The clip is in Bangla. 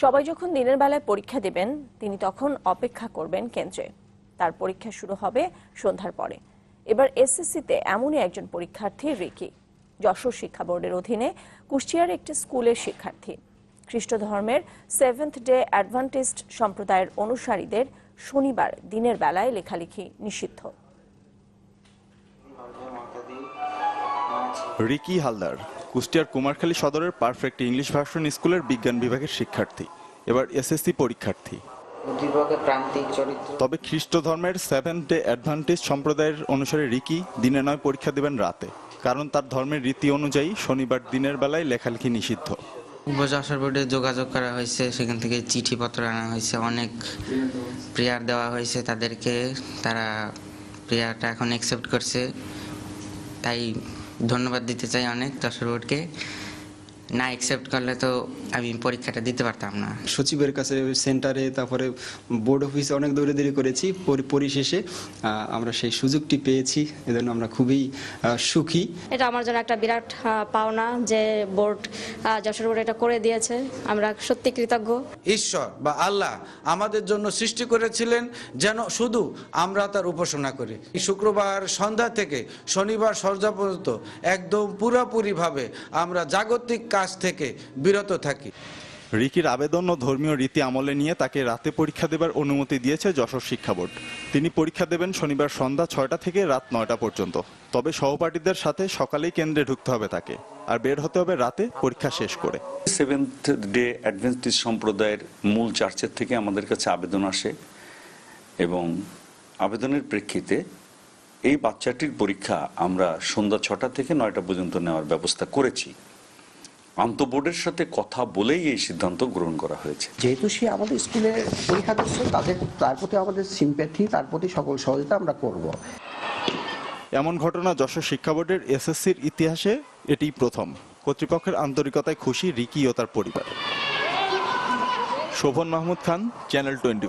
সবাই যখন দিনের বেলায় পরীক্ষা দেবেন, তিনি তখন অপেক্ষা করবেন কেন্দ্রে। তার পরীক্ষা শুরু হবে সন্ধ্যার পরে। এবার এসএসসিতে এমনই একজন পরীক্ষার্থী, রিকি। যশোর শিক্ষা বোর্ডের অধীনে কুষ্টিয়ার একটি স্কুলের শিক্ষার্থী। খ্রিস্ট ধর্মের সেভেন্থ ডে অ্যাডভান্টিস্ট সম্প্রদায়ের অনুসারীদের শনিবার দিনের বেলায় লেখালেখি নিষিদ্ধ। রিকি হালদার কুষ্টিয়ার কুমারখালী সদরের পারফেক্ট ইংলিশ ভার্সন স্কুলের বিজ্ঞান বিভাগের শিক্ষার্থী এবার এসএসসি পরীক্ষার্থী। তবে খ্রিস্ট ধর্মের সেভেন ডে অ্যাডভান্টেজ সম্প্রদায়ের অনুসারে রিকি দিনে নয় পরীক্ষা দেবেন রাতে কারণ তার ধর্মের রীতি অনুযায়ী শনিবার দিনের বেলায় লেখালেখি নিষিদ্ধ। যশোর বোর্ডে যোগাযোগ করা হয়েছে সেখান থেকে চিঠিপত্র আনা হয়েছে অনেক প্রেয়ার দেওয়া হয়েছে তাদেরকে তারা প্রেয়ারটা এখন অ্যাকসেপ্ট করছে তাই ধন্যবাদ দিতে চাই অনেক দর্শক বোর্ডকে না অ্যাকসেপ্ট করলে তো আমি পরীক্ষাটা দিতে পারতাম না। সচিবের কাছে সেন্টারে তারপরে বোর্ড অফিসে অনেক দৌড়াদৌড়ি করেছি। পরি- পরিশেষে আমরা সেই সুযোগটি পেয়েছি। এজন্য আমরা খুবই সুখী। এটা আমার জন্য একটা বিরাট পাওনা যে বোর্ড যশোর বোর্ড এটা করে দিয়েছে। আমরা সত্যি কৃতজ্ঞ। ঈশ্বর বা আল্লাহ আমাদের জন্য সৃষ্টি করেছিলেন যেন শুধু আমরা তার উপাসনা করি। শুক্রবার সন্ধ্যা থেকে শনিবার সন্ধ্যা পর্যন্ত একদম পুরোপুরিভাবে আমরা জাগতিক কাজ থেকে বিরত থাকি। রিকির আবেদন ও ধর্মীয় রীতি আমলে নিয়ে তাকে রাতে পরীক্ষা দেবার অনুমতি দিয়েছে যশোর শিক্ষা বোর্ড। তিনি পরীক্ষা দেবেন শনিবার সন্ধ্যা ছয়টা থেকে রাত নয়টা পর্যন্ত। তবে সহপাঠীদের সাথে সকালেই কেন্দ্রে ঢুকতে হবে তাকে। আর বের হতে হবে রাতে পরীক্ষা শেষ করে। সেভেন্থ ডে অ্যাডভেন্টিস্ট সম্প্রদায়ের মূল চার্চের থেকে আমাদের কাছে আবেদন আসে এবং আবেদনের প্রেক্ষিতে এই বাচ্চাটির পরীক্ষা আমরা সন্ধ্যা ছটা থেকে নয়টা পর্যন্ত নেওয়ার ব্যবস্থা করেছি। আন্তঃবোর্ডের সাথে কথা বলেই এই সিদ্ধান্ত গ্রহণ করা হয়েছে। যেহেতু সে আমাদের স্কুলে পরীক্ষা দিচ্ছে তাদের তার প্রতি আমাদের সিম্প্যাথি তার প্রতি সকল সহযোগিতা আমরা করব। এমন ঘটনা যশোর শিক্ষা বোর্ডের এসএসসির ইতিহাসে এটি প্রথম। কর্তৃপক্ষের আন্তরিকতায় খুশি রিকি ও তার পরিবার। Shovon Mahmud Khan channel twenty